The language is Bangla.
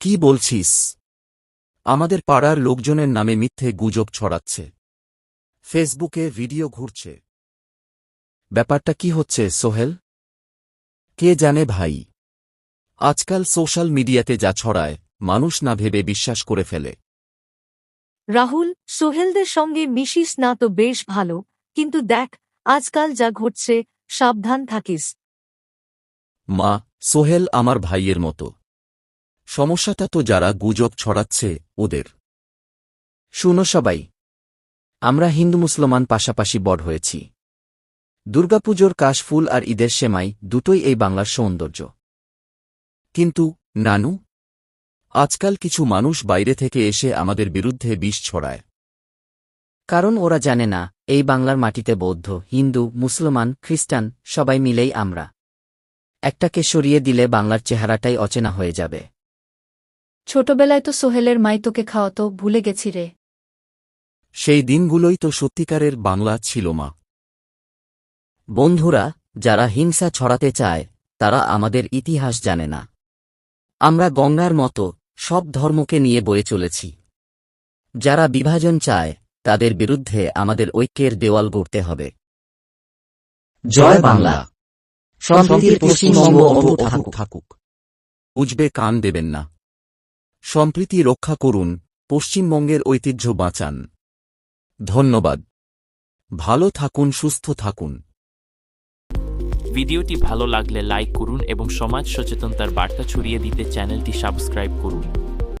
কি বলছিস? আমাদের পাড়ার লোকজনের নামে মিথ্যে গুজব ছড়াচ্ছে। ফেসবুকে ভিডিও ঘুরছে। ব্যাপারটা কি হচ্ছে সোহেল? কে জানে ভাই? আজকাল সোশ্যাল মিডিয়াতে যা ছড়ায় মানুষ না ভেবে বিশ্বাস করে ফেলে। রাহুল সোহেলদের সঙ্গে মিশিস না তো বেশ ভালো কিন্তু দেখ আজকাল যা ঘটছে সাবধান থাকিস। মা সোহেল আমার ভাইয়ের মতো। সমস্যাটা তো যারা গুজব ছড়াচ্ছে, ওদের। শুনো সবাই, আমরা হিন্দু মুসলমান পাশাপাশি বড় হয়েছি। দুর্গাপুজোর কাশফুল আর ঈদের সেমাই দুটোই এই বাংলার সৌন্দর্য। কিন্তু, নানু, আজকাল কিছু মানুষ বাইরে থেকে এসে আমাদের বিরুদ্ধে বিষ ছড়ায়। কারণ ওরা জানে না, এই বাংলার মাটিতে বৌদ্ধ, হিন্দু, মুসলমান, খ্রিস্টান, সবাই মিলেই আমরা। একটাকে সরিয়ে দিলে বাংলার চেহারাটাই অচেনা হয়ে যাবে। ছোটবেলায় তো সোহেলের মাই তোকে খাওয়াতো, ভুলে গেছি রে। সেই দিনগুলোই তো সত্যিকারের বাংলা ছিল মা। বন্ধুরা, যারা হিংসা ছড়াতে চায়, তারা আমাদের ইতিহাস জানে না। আমরা গঙ্গার মতো সব ধর্মকে নিয়ে বয়ে চলেছি। যারা বিভাজন চায়, তাদের বিরুদ্ধে আমাদের ঐক্যের দেওয়াল গড়তে হবে। জয় বাংলা। পশ্চিমবঙ্গ থাকুক। বুঝবে কান দেবেন না। সম্প্রীতি রক্ষা করুন, পশ্চিমবঙ্গের ঐতিহ্য বাঁচান। ধন্যবাদ। ভালো থাকুন, সুস্থ থাকুন। ভিডিওটি ভালো লাগলে লাইক করুন এবং সমাজ সচেতনতার বার্তা ছড়িয়ে দিতে চ্যানেলটি সাবস্ক্রাইব করুন।